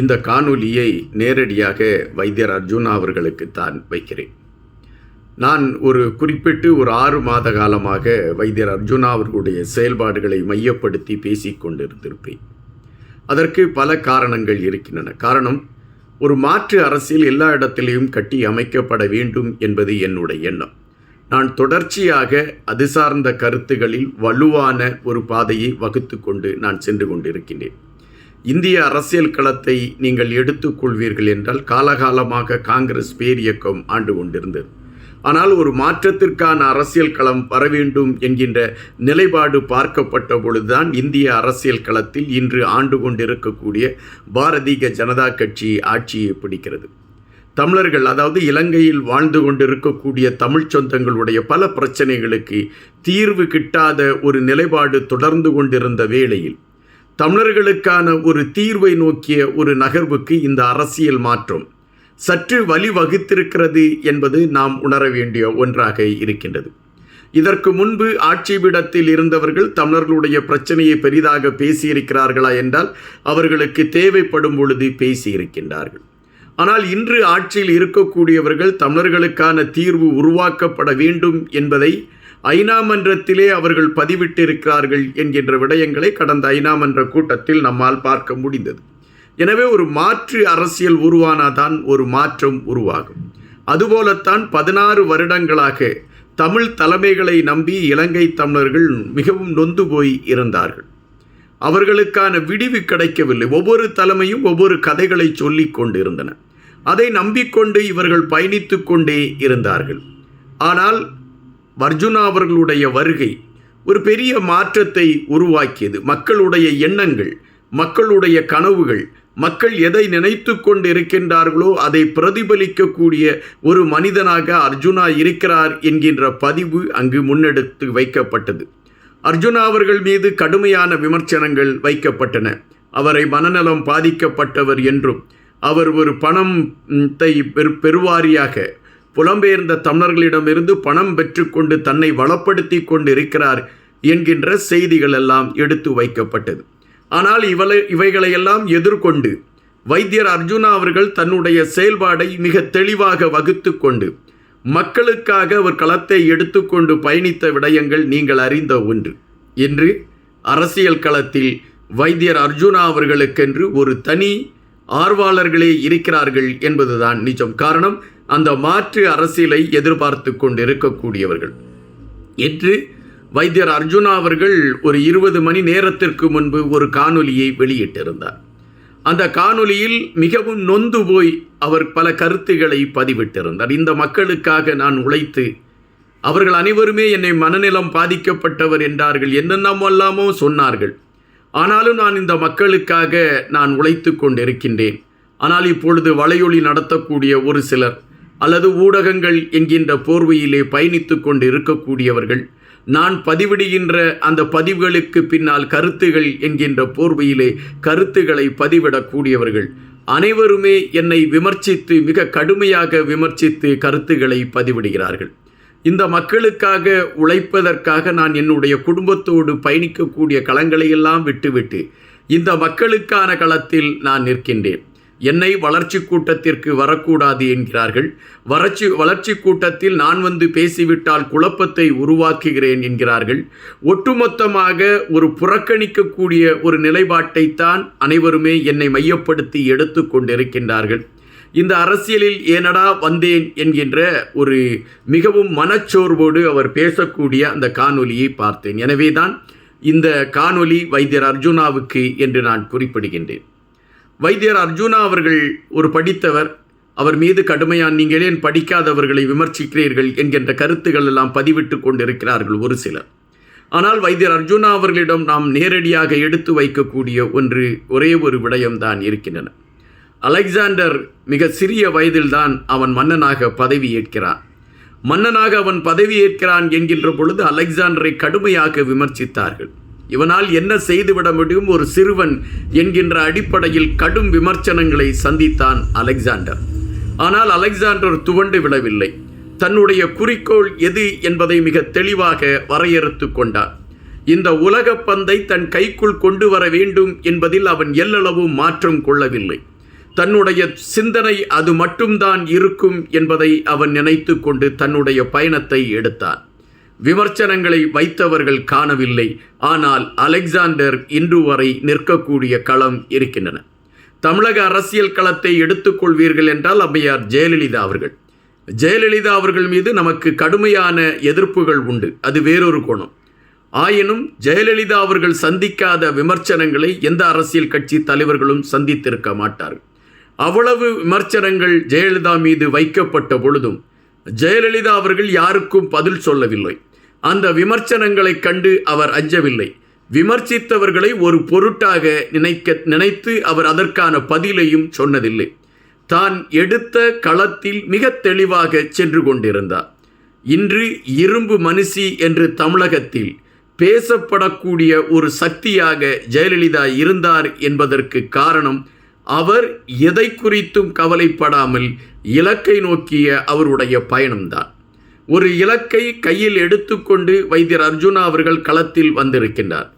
இந்த காணொலியை நேரடியாக வைத்தியர் அர்ஜுனா அவர்களுக்கு தான் வைக்கிறேன். நான் ஒரு குறிப்பிட்டு ஒரு ஆறு மாத காலமாக வைத்தியர் அர்ஜுனா அவர்களுடைய செயல்பாடுகளை மையப்படுத்தி பேசிக்கொண்டிருந்திருப்பேன் அதற்கு பல காரணங்கள் இருக்கின்றன. காரணம் ஒரு மாற்று அரசியல் எல்லா இடத்திலையும் கட்டி அமைக்கப்பட வேண்டும் என்பது என்னுடைய எண்ணம். நான் தொடர்ச்சியாக அது சார்ந்த கருத்துகளில் வலுவான ஒரு பாதையை வகுத்து கொண்டு நான் சென்று கொண்டிருக்கின்றேன். இந்திய அரசியல் களத்தை நீங்கள் எடுத்துக்கொள்வீர்கள் என்றால் காலகாலமாக காங்கிரஸ் பேரியக்கம் ஆண்டு கொண்டிருந்தது. ஆனால் ஒரு மாற்றத்திற்கான அரசியல் களம் வர வேண்டும் என்கின்ற நிலைப்பாடு பார்க்கப்பட்ட பொழுதுதான் இந்திய அரசியல் களத்தில் இன்று ஆண்டு கொண்டிருக்கக்கூடிய பாரதிய ஜனதா கட்சி ஆட்சியை பிடிக்கிறது. தமிழர்கள் அதாவது இலங்கையில் வாழ்ந்து கொண்டிருக்கக்கூடிய தமிழ் சொந்தங்களுடைய பல பிரச்சனைகளுக்கு தீர்வு கிட்டாத ஒரு நிலைப்பாடு தொடர்ந்து கொண்டிருந்த வேளையில் தமிழர்களுக்கான ஒரு தீர்வை நோக்கிய ஒரு நகர்வுக்கு இந்த அரசியல் மாற்றம் சற்று வழிவகுத்திருக்கிறது என்பது நாம் உணர வேண்டிய ஒன்றாக இருக்கின்றது. இதற்கு முன்பு ஆட்சிபீடத்தில் இருந்தவர்கள் தமிழர்களுடைய பிரச்சனையை பெரிதாக பேசியிருக்கிறார்களா என்றால் அவர்களுக்கு தேவைப்படும் பொழுது பேசியிருக்கின்றார்கள். ஆனால் இன்று ஆட்சியில் இருக்கக்கூடியவர்கள் தமிழர்களுக்கான தீர்வு உருவாக்கப்பட வேண்டும் என்பதை ஐநா மன்றத்திலே அவர்கள் பதிவிட்டிருக்கிறார்கள் என்கின்ற விடயங்களை கடந்த ஐநா மன்ற கூட்டத்தில் நம்மால் பார்க்க முடிந்தது. எனவே ஒரு மாற்று அரசியல் உருவானாதான் ஒரு மாற்றம் உருவாகும். அதுபோலத்தான் பதினாறு வருடங்களாக தமிழ் தலைமைகளை நம்பி இலங்கை தமிழர்கள் மிகவும் நொந்து போய் இருந்தார்கள். அவர்களுக்கான விடிவு கிடைக்கவில்லை. ஒவ்வொரு தலைமையும் ஒவ்வொரு கதைகளை சொல்லி கொண்டிருந்தன. அதை நம்பிக்கொண்டு இவர்கள் பயணித்து கொண்டே இருந்தார்கள். ஆனால் வர்ஜுனா அவர்களுடைய வருகை ஒரு பெரிய மாற்றத்தை உருவாக்கியது. மக்களுடைய எண்ணங்கள் மக்களுடைய கனவுகள் மக்கள் எதை நினைத்து கொண்டு இருக்கின்றார்களோ அதை பிரதிபலிக்கக்கூடிய ஒரு மனிதனாக அர்ஜுனா இருக்கிறார் என்கின்ற பதிவு அங்கு முன்னெடுத்து வைக்கப்பட்டது. அர்ஜுனா அவர்கள் மீது கடுமையான விமர்சனங்கள் வைக்கப்பட்டன. அவரை மனநலம் பாதிக்கப்பட்டவர் என்றும் அவர் ஒரு பணத்தை பெரு பெருவாரியாக புலம்பெயர்ந்த தமிழர்களிடமிருந்து பணம் பெற்றுக்கொண்டு தன்னை வளப்படுத்தி கொண்டு இருக்கிறார் என்கின்ற செய்திகள் எல்லாம் எடுத்து வைக்கப்பட்டது. ஆனால் இவளை இவைகளையெல்லாம் எதிர்கொண்டு வைத்தியர் அர்ஜுனா அவர்கள் தன்னுடைய செயல்பாடை மிக தெளிவாக வகுத்து கொண்டு மக்களுக்காக அவர் களத்தை எடுத்துக்கொண்டு பயணித்த விடயங்கள் நீங்கள் அறிந்த ஒன்று. இன்று அரசியல் களத்தில் வைத்தியர் அர்ஜுனா அவர்களுக்கென்று ஒரு தனி ஆர்வலர்களே இருக்கிறார்கள் என்பதுதான் நிஜம். காரணம் அந்த மாற்று அரசியலை எதிர்பார்த்து கொண்டிருக்கக்கூடியவர்கள். என்று வைத்தியர் அர்ஜுனா அவர்கள் ஒரு இருபது மணி நேரத்திற்கு முன்பு ஒரு காணொலியை வெளியிட்டிருந்தார். அந்த காணொலியில் மிகவும் நொந்து போய் அவர் பல கருத்துக்களை பதிவிட்டிருந்தார். இந்த மக்களுக்காக நான் உழைத்து அவர்கள் அனைவருமே என்னை மனநிலம் பாதிக்கப்பட்டவர் என்றார்கள் என்னென்னமல்லாமோ சொன்னார்கள். ஆனாலும் நான் இந்த மக்களுக்காக நான் உழைத்து கொண்டிருக்கின்றேன். ஆனால் இப்பொழுது வலையொலி நடத்தக்கூடிய ஒரு சிலர் அல்லது ஊடகங்கள் என்கின்ற போர்வையிலே பயணித்து கொண்டு இருக்கக்கூடியவர்கள் நான் பதிவிடுகின்ற அந்த பதிவுகளுக்கு பின்னால் கருத்துகள் என்கின்ற போர்வையிலே கருத்துக்களை பதிவிடக்கூடியவர்கள். அனைவருமே என்னை விமர்சித்து மிக கடுமையாக விமர்சித்து கருத்துக்களை பதிவிடுகிறார்கள். இந்த மக்களுக்காக உழைப்பதற்காக நான் என்னுடைய குடும்பத்தோடு பயணிக்கக்கூடிய களங்களையெல்லாம் விட்டுவிட்டு இந்த மக்களுக்கான களத்தில் நான் நிற்கின்றேன். என்னை வளர்ச்சி கூட்டத்திற்கு வரக்கூடாது என்கிறார்கள். வறட்சி வளர்ச்சி கூட்டத்தில் நான் வந்து பேசிவிட்டால் குழப்பத்தை உருவாக்குகிறேன் என்கிறார்கள். ஒட்டுமொத்தமாக ஒரு புறக்கணிக்கக்கூடிய ஒரு நிலைப்பாட்டைத்தான் அனைவருமே என்னை மையப்படுத்தி எடுத்து கொண்டிருக்கின்றார்கள். இந்த அரசியலில் ஏனடா வந்தேன் என்கின்ற ஒரு மிகவும் மனச்சோர்வோடு அவர் பேசக்கூடிய அந்த காணொலியை பார்த்தேன். எனவேதான் இந்த காணொலி வைத்தியர் அர்ஜுனாவுக்கு என்று நான் குறிப்பிடுகின்றேன். வைத்தியர் அர்ஜுனா அவர்கள் ஒரு படித்தவர். அவர் மீது கடுமையான் நீங்கள் ஏன் படிக்காதவர்களை விமர்சிக்கிறீர்கள் என்கின்ற கருத்துக்கள் எல்லாம் பதிவிட்டு கொண்டிருக்கிறார்கள் ஒரு சிலர். ஆனால் வைத்தியர் அர்ஜுனா அவர்களிடம் நாம் நேரடியாக எடுத்து வைக்கக்கூடிய ஒன்று ஒரே ஒரு விடயம்தான் இருக்கின்றன. அலெக்சாண்டர் மிக சிறிய வயதில்தான் அவன் மன்னனாக பதவி ஏற்கிறான். மன்னனாக அவன் பதவி ஏற்கிறான் என்கின்ற பொழுது அலெக்சாண்டரை கடுமையாக விமர்சித்தார்கள். இவனால் என்ன செய்துவிட முடியும்? ஒரு சிறுவன் என்கின்ற அடிப்படையில் கடும் விமர்சனங்களை சந்தித்தான் அலெக்சாண்டர். ஆனால் அலெக்சாண்டர் துவண்டு விடவில்லை. தன்னுடைய குறிக்கோள் எது என்பதை மிக தெளிவாக வரையறுத்து கொண்டார். இந்த உலகப் பந்தை தன் கைக்குள் கொண்டு வர வேண்டும் என்பதில் அவன் எல்லளவும் மாற்றம் கொள்ளவில்லை. தன்னுடைய சிந்தனை அது மட்டும்தான் இருக்கும் என்பதை அவன் நினைத்து கொண்டு தன்னுடைய பயணத்தை எடுத்தான். விமர்சனங்களை வைத்தவர்கள் காணவில்லை. ஆனால் அலெக்சாண்டர் இன்று வரை நிற்கக்கூடிய களம் இருக்கின்றன. தமிழக அரசியல் களத்தை எடுத்துக்கொள்வீர்கள் என்றால் அம்மையார் ஜெயலலிதா அவர்கள். ஜெயலலிதா அவர்கள் மீது நமக்கு கடுமையான எதிர்ப்புகள் உண்டு. அது வேறொரு கோணம். ஆயினும் ஜெயலலிதா அவர்கள் சந்திக்காத விமர்சனங்களை எந்த அரசியல் கட்சி தலைவர்களும் சந்தித்திருக்க மாட்டார்கள். அவ்வளவு விமர்சனங்கள் ஜெயலலிதா மீது வைக்கப்பட்ட பொழுதும் ஜெயலலிதா அவர்கள் யாருக்கும் பதில் சொல்லவில்லை. அந்த விமர்சனங்களைக் கண்டு அவர் அஞ்சவில்லை. விமர்சித்தவர்களை ஒரு பொருட்டாக நினைக்க நினைத்து அவர் அதற்கான பதிலையும் சொன்னதில்லை. தான் எடுத்த களத்தில் மிக தெளிவாக சென்று கொண்டிருந்தார். இன்று இரும்பு மனுஷி என்று தமிழகத்தில் பேசப்படக்கூடிய ஒரு சக்தியாக ஜெயலலிதா இருந்தார் என்பதற்கு காரணம் அவர் எதை குறித்தும் கவலைப்படாமல் இலக்கை நோக்கிய அவருடைய பயணம்தான். ஒரு இலக்கை கையில் எடுத்துக்கொண்டு வைத்தியர் அர்ஜுனா அவர்கள் களத்தில் வந்திருக்கின்றார்.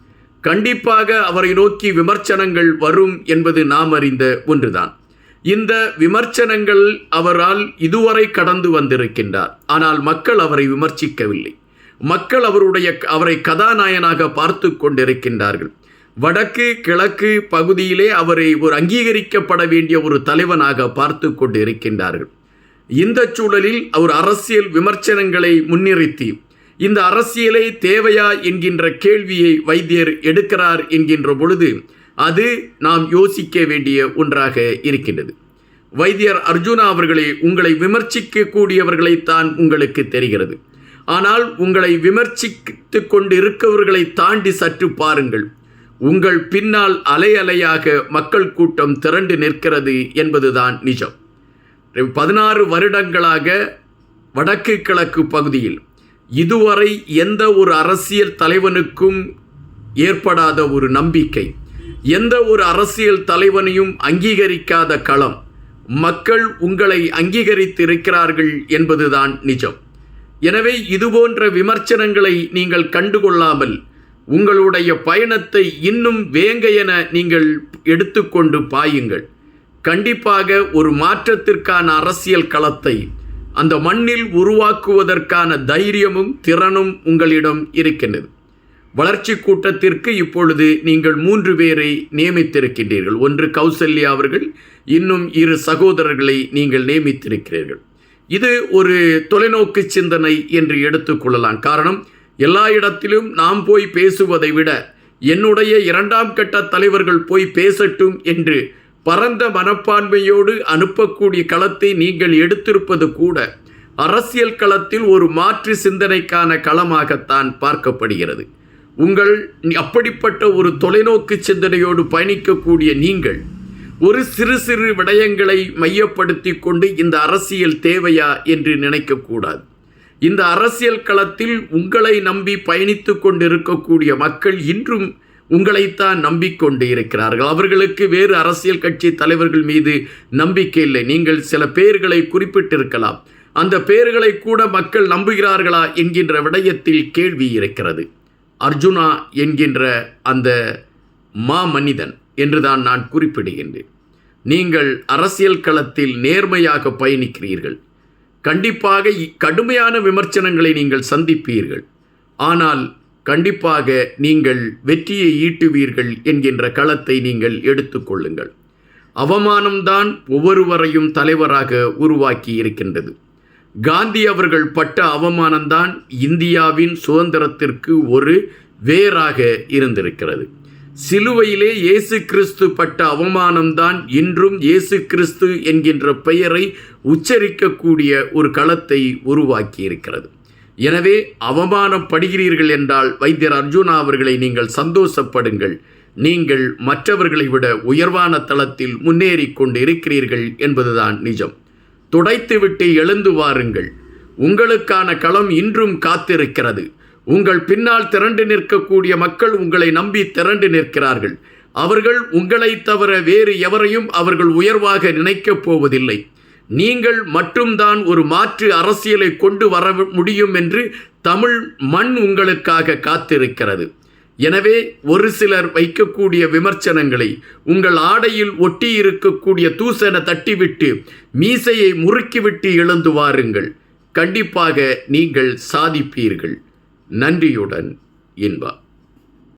கண்டிப்பாக அவரை நோக்கி விமர்சனங்கள் வரும் என்பது நாம் அறிந்த ஒன்றுதான். இந்த விமர்சனங்கள் அவரால் இதுவரை கடந்து வந்திருக்கின்றார். ஆனால் மக்கள் அவரை விமர்சிக்கவில்லை. மக்கள் அவருடைய அவரை கதாநாயகனாக பார்த்து கொண்டிருக்கின்றார்கள். வடக்கு கிழக்கு பகுதியிலே அவரை ஒரு அங்கீகரிக்கப்பட வேண்டிய ஒரு தலைவனாக பார்த்து கொண்டு இருக்கின்றார்கள் இந்த சூழலில் அவர் அரசியல் விமர்சனங்களை முன்னிறுத்தி இந்த அரசியலை தேவையா என்கின்ற கேள்வியை வைத்தியர் எடுக்கிறார் என்கின்ற பொழுது அது நாம் யோசிக்க வேண்டிய ஒன்றாக இருக்கின்றது. வைத்தியர் அர்ஜுனா அவர்களே உங்களை விமர்சிக்கக்கூடியவர்களைத்தான் உங்களுக்கு தெரிகிறது. ஆனால் உங்களை விமர்சித்து கொண்டு இருக்கவர்களை தாண்டி சற்று பாருங்கள். உங்கள் பின்னால் அலை அலையாக மக்கள் கூட்டம் திரண்டு நிற்கிறது என்பதுதான் நிஜம். பதினாறு வருடங்களாக வடக்கு கிழக்கு பகுதியில் இதுவரை எந்த ஒரு அரசியல் தலைவனுக்கும் ஏற்படாத ஒரு நம்பிக்கை எந்த ஒரு அரசியல் தலைவனையும் அங்கீகரிக்காத களம் மக்கள் உங்களை அங்கீகரித்திருக்கிறார்கள் என்பதுதான் நிஜம். எனவே இதுபோன்ற விமர்சனங்களை நீங்கள் கண்டுகொள்ளாமல் உங்களுடைய பயணத்தை இன்னும் வேங்க என நீங்கள் எடுத்துக்கொண்டு பாயுங்கள். கண்டிப்பாக ஒரு மாற்றத்திற்கான அரசியல் களத்தை அந்த மண்ணில் உருவாக்குவதற்கான தைரியமும் திறனும் உங்களிடம் இருக்கின்றது. வளர்ச்சி கூட்டத்திற்கு இப்பொழுது நீங்கள் மூன்று பேரை நியமித்திருக்கின்றீர்கள். ஒன்று கௌசல்யா அவர்கள் இன்னும் இரு சகோதரர்களை நீங்கள் நியமித்திருக்கிறீர்கள். இது ஒரு தொலைநோக்கு சிந்தனை என்று எடுத்துக்கொள்ளலாம் காரணம் எல்லா இடத்திலும் நாம் போய் பேசுவதை விட என்னுடைய இரண்டாம் கட்ட தலைவர்கள் போய் பேசட்டும் என்று பரந்த மனப்பான்மையோடு அனுப்பக்கூடிய களத்தை நீங்கள் எடுத்திருப்பது கூட அரசியல் களத்தில் ஒரு மாற்று சிந்தனைக்கான களமாகத்தான் பார்க்கப்படுகிறது. உங்கள் அப்படிப்பட்ட ஒரு தொலைநோக்கு சிந்தனையோடு பயணிக்கக்கூடிய நீங்கள் ஒரு சிறு சிறு விடயங்களை மையப்படுத்தி கொண்டு இந்த அரசியல் தேவையா என்று நினைக்கக்கூடாது இந்த அரசியல் களத்தில் உங்களை நம்பி பயணித்து கொண்டிருக்கக்கூடிய மக்கள் இன்றும் உங்களைத்தான் நம்பிக்கொண்டு இருக்கிறார்கள். அவர்களுக்கு வேறு அரசியல் கட்சி தலைவர்கள் மீது நம்பிக்கை இல்லை. நீங்கள் சில பெயர்களை குறிப்பிட்டிருக்கலாம். அந்த பெயர்களை கூட மக்கள் நம்புகிறார்களா என்கின்ற விடயத்தில் கேள்வி இருக்கிறது. அர்ஜுனா என்கின்ற அந்த மா மனிதன் என்றுதான் நான் குறிப்பிடுகின்றேன். நீங்கள் அரசியல் களத்தில் நேர்மையாக பயணிக்கிறீர்கள். கண்டிப்பாக கடுமையான விமர்சனங்களை நீங்கள் சந்திப்பீர்கள். ஆனால் கண்டிப்பாக நீங்கள் வெற்றியை ஈட்டுவீர்கள் என்கின்ற களத்தை நீங்கள் எடுத்துக்கொள்ளுங்கள் அவமானம்தான் ஒவ்வொருவரையும் தலைவராக உருவாக்கி இருக்கின்றது. காந்தி அவர்கள் பட்ட அவமானம்தான் இந்தியாவின் சுதந்திரத்திற்கு ஒரு வேராக இருந்திருக்கிறது. சிலுவையிலே இயேசு கிறிஸ்து பட்ட அவமானம்தான் இன்றும் இயேசு கிறிஸ்து என்கின்ற பெயரை உச்சரிக்கக்கூடிய ஒரு களத்தை உருவாக்கி இருக்கிறது எனவே அவமானப்படுகிறீர்கள் என்றால் வைத்தியர் அர்ஜுனா அவர்களை நீங்கள் சந்தோஷப்படுங்கள். நீங்கள் மற்றவர்களை விட உயர்வான தளத்தில் முன்னேறி கொண்டு இருக்கிறீர்கள் என்பதுதான் நிஜம். துடைத்துவிட்டு எழுந்து வாருங்கள். உங்களுக்கான களம் இன்றும் காத்திருக்கிறது. உங்கள் பின்னால் திரண்டு நிற்கக்கூடிய மக்கள் உங்களை நம்பி திரண்டு நிற்கிறார்கள். அவர்கள் உங்களை தவிர வேறு எவரையும் அவர்கள் உயர்வாக நினைக்கப் போவதில்லை. நீங்கள் மட்டும்தான் ஒரு மாற்று அரசியலை கொண்டு வர முடியும் என்று தமிழ் மண் உங்களுக்காக காத்திருக்கிறது. எனவே ஒரு சிலர் வைக்கக்கூடிய விமர்சனங்களை உங்கள் ஆடையில் ஒட்டி இருக்கக்கூடிய தூசென தட்டிவிட்டு மீசையை முறுக்கிவிட்டு எழுந்து வாருங்கள். கண்டிப்பாக நீங்கள் சாதிப்பீர்கள். நன்றியுடன் இன்பா